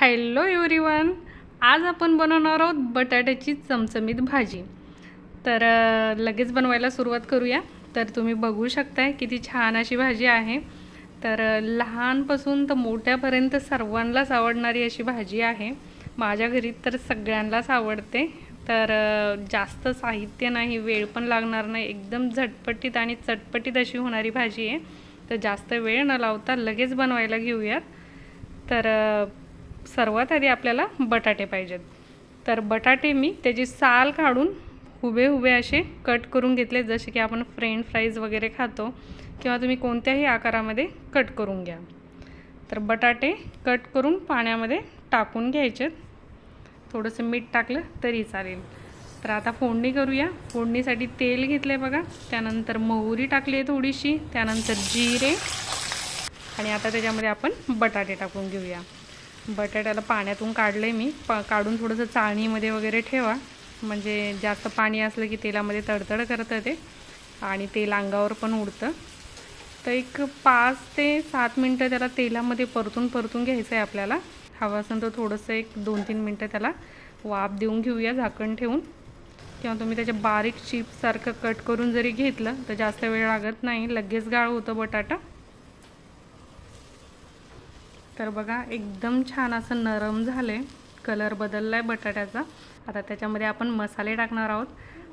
Hello everyone आज आपण बनवणार आहोत बटाट्याची चमचमीत भाजी. तर लगेच बनवायला सुरुवात करूया. तर तुम्ही बघू शकताय किती छान अशी भाजी आहे. तर लहानपासून तर मोठ्यापर्यंत सर्वांनाच आवडणारी अशी भाजी आहे. माझ्या घरी तर सगळ्यांनाच आवडते. तर जास्त साहित्य नाही वेळ पण लागणार नाही. एकदम झटपटीत आणि चटपटीत अशी होणारी भाजी आहे. तर जास्त वेळ न लावता लगेच बनवायला घेऊयात. तर सर्वात आधी आपल्याला बटाटे पाहिजेत. तर बटाटे मी त्याची साल काढून हुबे हुबे असे कट करून घेतले जसे की आपण फ्रेंच फ्राईज वगैरे खातो किंवा तुम्ही कोणत्याही आकारामध्ये कट करून घ्या. तर बटाटे कट करून पाण्यामध्ये टाकून घ्यायचेत. थोडंसं मीठ टाकलं तरी चालेल. तर आता फोडणी करूया. फोडणीसाठी तेल घेतलं आहे बघा. त्यानंतर मोहरी टाकली आहे थोडीशी. त्यानंतर जिरे. आणि आता त्याच्यामध्ये आपण बटाटे टाकून घेऊया. बटाट्याला पाण्यातून काढलं आहे मी. पा काढून थोडंसं चाळणीमध्ये वगैरे ठेवा. म्हणजे जास्त पाणी असलं की तेलामध्ये तडतड करतं ते. आणि तेल अंगावर पण उडतं. तर एक पाच ते सात मिनटं त्याला तेलामध्ये परतून परतून घ्यायचं आहे आपल्याला. हवं असेल तर थोडंसं एक दोन तीन मिनटं त्याला वाफ देऊन घेऊया झाकण ठेवून. किंवा तुम्ही त्याच्या बारीक चिपसारखं कट करून जरी घेतलं तर जास्त वेळ लागत नाही. लगेच गाळ होतं बटाटा. तर बघा एकदम छान असं नरम झाले कलर बदलला आहे बटाट्याचा. आता त्याच्यामध्ये आपण मसाले टाकणार आहोत.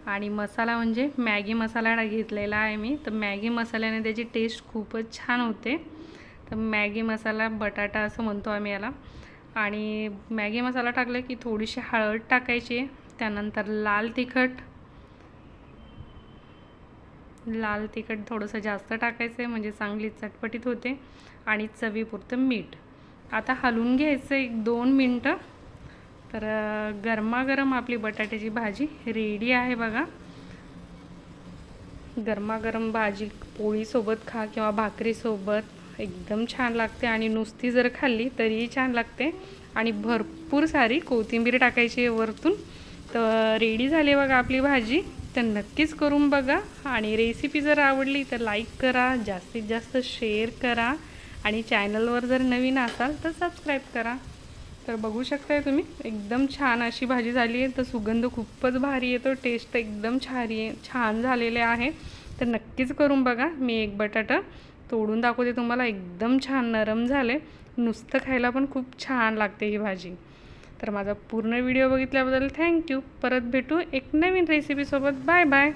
आणि मसाला म्हणजे मॅगी मसाला घेतलेला आहे मी. तर मॅगी मसाल्याने त्याची टेस्ट खूपच छान होते. तर मॅगी मसाला बटाटा असं म्हणतो आम्ही याला. आणि मॅगी मसाला टाकला की थोडीशी हळद टाकायची. त्यानंतर लाल तिखट. लाल तिखट थोडंसं जास्त टाकायचं आहे म्हणजे चांगली चटपटीत होते. आणि चवीपुरतं मीठ. आता हलवून घ्यायचं एक दोन मिनटं. तर गरमागरम आपली बटाट्याची भाजी रेडी आहे बघा. गरमागरम भाजी पोळीसोबत खा किंवा भाकरीसोबत. एकदम छान लागते आणि नुसती जर खाल्ली तरीही छान लागते. आणि भरपूर सारी कोथिंबीर टाकायची आहे वरतून. तर रेडी झाली बघा आपली भाजी. तर नक्कीच करून बघा. आणि रेसिपी जर आवडली तर लाईक करा जास्तीत जास्त शेअर करा. आणि चॅनलवर जर नवीन असाल तर सबस्क्राईब करा. तर बघू शकताय तुम्ही एकदम छान अशी भाजी झाली आहे. तर सुगंध खूपच भारी येतो टेस्ट एकदम छारी आहे छान झालेले आहे. तर नक्कीच करून बघा मी एक बटाटा तोडून दाखवते तुम्हाला एकदम छान नरम झाले. नुसतं खायला पण खूप छान लागते ही भाजी. तर माझा पूर्ण व्हिडिओ बघितल्याबद्दल थँक्यू परत भेटू एक नवीन रेसिपीसोबत बाय बाय